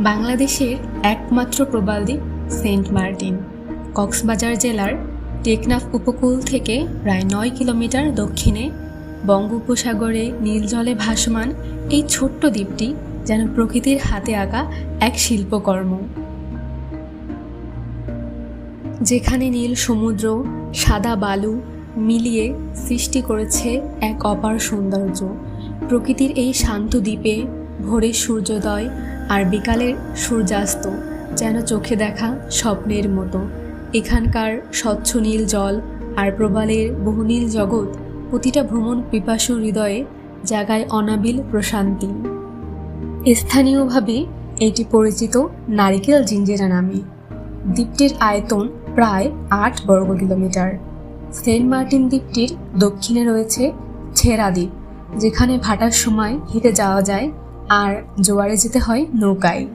বাংলাদেশের একমাত্র প্রবাল দ্বীপ সেন্ট মার্টিন, কক্সবাজার জেলার টেকনাফ উপকূল থেকে প্রায় নয় কিলোমিটার দক্ষিণে বঙ্গোপসাগরে নীল জলে ভাসমান এই ছোট্ট দ্বীপটি যেন প্রকৃতির হাতে আঁকা এক শিল্পকর্ম। যেখানে নীল সমুদ্র, সাদা বালু মিলিয়ে সৃষ্টি করেছে এক অপার সৌন্দর্য। প্রকৃতির এই শান্ত দ্বীপে ভোরের সূর্যোদয় আর বিকালের সূর্যাস্ত, যেন চোখে দেখা স্বপ্নের মতো। এখানকার স্বচ্ছ নীল জল আর প্রবালের বহুনীল জগৎ প্রতিটা ভ্রমণ পিপাসু হৃদয়ে জাগায় অনাবিল প্রশান্তি। স্থানীয়ভাবে এটি পরিচিত নারিকেল জিঞ্জিরা নামে। দ্বীপটির আয়তন প্রায় আট বর্গ কিলোমিটার। সেন্ট মার্টিন দ্বীপটির দক্ষিণে রয়েছে ছেড়া দ্বীপ, যেখানে ভাটার সময় হেঁটে যাওয়া যায় আর জোয়ারে যেতে হয় নৌকায়।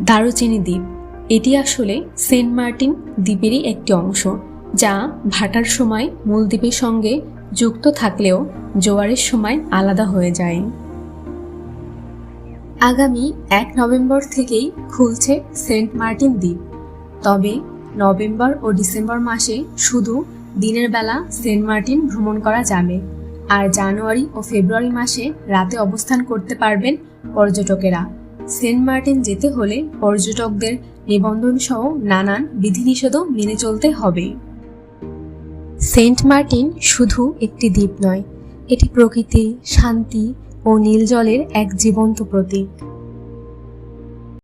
দারুচিনি দ্বীপ, এটি আসলে সেন্ট মার্টিন দ্বীপেরই একটি অংশ, যা ভাটার সময় মূল দ্বীপের সঙ্গে যুক্ত থাকলেও জোয়ারের সময় আলাদা হয়ে যায়। আগামী এক নভেম্বর থেকেই খুলছে সেন্ট মার্টিন দ্বীপ, তবে নভেম্বর ও ডিসেম্বর মাসে শুধু দিনের বেলা সেন্ট মার্টিন ভ্রমণ করা যাবে। আর জানুয়ারি ও ফেব্রুয়ারি মাসে রাতে অবস্থান করতে পারবেন পর্যটকেরা। সেন্ট মার্টিন যেতে হলে পর্যটকদের নিবন্ধন সহ নানান বিধিনিষেধও মেনে চলতে হবে। সেন্ট মার্টিন শুধু একটি দ্বীপ নয়, এটি প্রকৃতি, শান্তি ও নীল জলের এক জীবন্ত প্রতীক।